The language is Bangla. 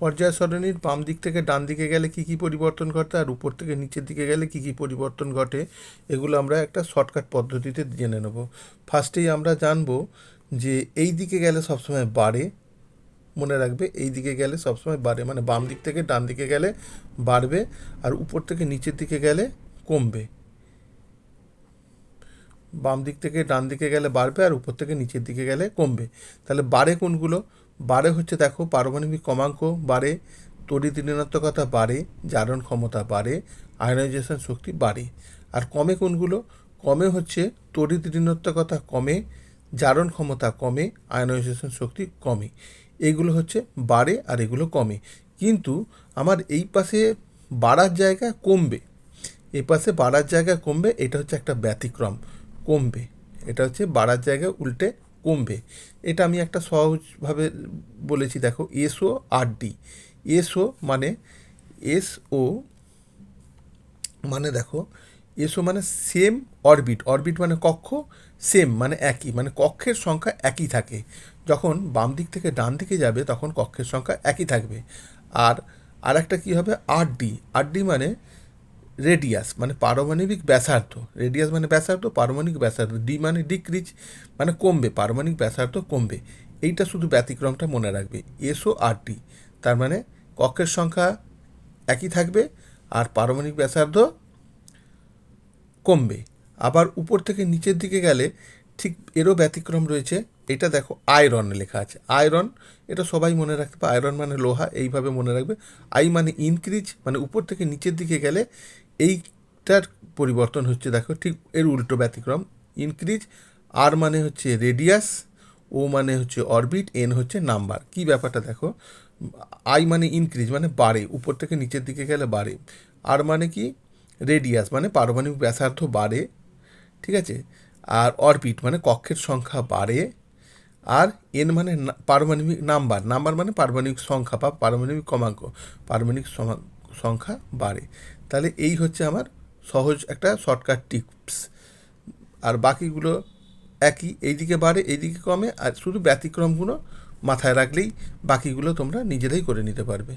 পর্যায় সরণির বাম দিক থেকে ডান দিকে গেলে কি কি পরিবর্তন ঘটে আর উপর থেকে নিচের দিকে গেলে কি কি পরিবর্তন ঘটে, এগুলো আমরা একটা শর্টকাট পদ্ধতিতে জেনে নেব। ফার্স্টেই আমরা জানব যে এই দিকে গেলে সবসময় বাড়ে, মনে রাখবে, এই দিকে গেলে সবসময় বাড়ে মানে বাম দিক থেকে ডান দিকে গেলে বাড়বে আর উপর থেকে নিচের দিকে গেলে কমবে। বাম দিক থেকে ডান দিকে গেলে বাড়বে আর উপর থেকে নিচের দিকে গেলে কমবে। তাহলে বাড়ে কোনগুলো? বাড়ে হচ্ছে দেখো পারমাণবিক ক্রমাঙ্ক বাড়ে, তড়িৎ ঋণাত্মকতা বাড়ে, জারণ ক্ষমতা বাড়ে, আয়নাইজেশন শক্তি বাড়ে। আর কমে কোনগুলো? কমে হচ্ছে তড়িৎ ঋণাত্মকতা কমে, জারণ ক্ষমতা কমে, আয়নাইজেশন শক্তি কমে। এইগুলো হচ্ছে বাড়ে আর এগুলো কমে। কিন্তু আমার এই পাশে বাড়ার জায়গা কমবে। এই পাশে বাড়ার জায়গা কমবে, এটা হচ্ছে একটা ব্যতিক্রম। কমবে। এটা হচ্ছে বাড়ার জায়গায় উল্টে কমবে। এটা আমি একটা সহজভাবে বলেছি, দেখো, এসও আর ডি। এসও মানে এসও মানে দেখো, এসও মানে সেম অরবিট অরবিট মানে কক্ষ সেম মানে একই মানে কক্ষের সংখ্যা একই থাকে। যখন বাম দিক থেকে ডান দিকে যাবে, তখন কক্ষের সংখ্যা একই থাকবে। আর আর একটা কী হবে? R D. আর ডি মানে রেডিয়াস মানে পারমাণবিক ব্যাসার্ধ। রেডিয়াস মানে ব্যাসার্ধ, পারমাণবিক ব্যাসার্ধ। ডি মানে ডিক্রিজ মানে কমবে, পারমাণবিক ব্যাসার্ধ কমবে। এইটা শুধু ব্যতিক্রমটা মনে রাখবে। এসও আর টি, তার মানে কক্ষের সংখ্যা একই থাকবে আর পারমাণবিক ব্যাসার্ধ কমবে। আবার উপর থেকে নিচের দিকে গেলে ঠিক এরও ব্যতিক্রম রয়েছে। এটা দেখো, আয়রন লেখা আছে। আয়রন, এটা সবাই মনে রাখতে পারে। আয়রন মানে লোহা, এইভাবে মনে রাখবে। আই মানে ইনক্রিজ মানে উপর থেকে নিচের দিকে গেলে এইটার পরিবর্তন হচ্ছে, দেখো, ঠিক এর উল্টো ব্যতিক্রম। ইনক্রিজ, আর মানে হচ্ছে রেডিয়াস, ও মানে হচ্ছে অরবিট, এন হচ্ছে নাম্বার। কি ব্যাপারটা, দেখো? আই মানে ইনক্রিজ মানে বাড়ে, উপর থেকে নিচের দিকে গেলে বাড়ে। আর মানে কি? রেডিয়াস মানে পারমাণবিক ব্যাসার্ধ বাড়ে, ঠিক আছে? আর অরবিট মানে কক্ষের সংখ্যা বাড়ে। আর এন মানে পারমাণবিক নাম্বার নাম্বার মানে পারমাণবিক সংখ্যা বা পারমাণবিক ক্রমাঙ্ক, পারমাণবিক সংখ্যা বাড়ে। তাহলে এই হচ্ছে আমার সহজ একটা শর্টকাট টিপস আর বাকিগুলো একই, এইদিকে বাড়ে, এইদিকে কমে, আর শুধু ব্যতিক্রমগুলো মাথায় রাখলেই বাকিগুলো তোমরা নিজেরাই করে নিতে পারবে।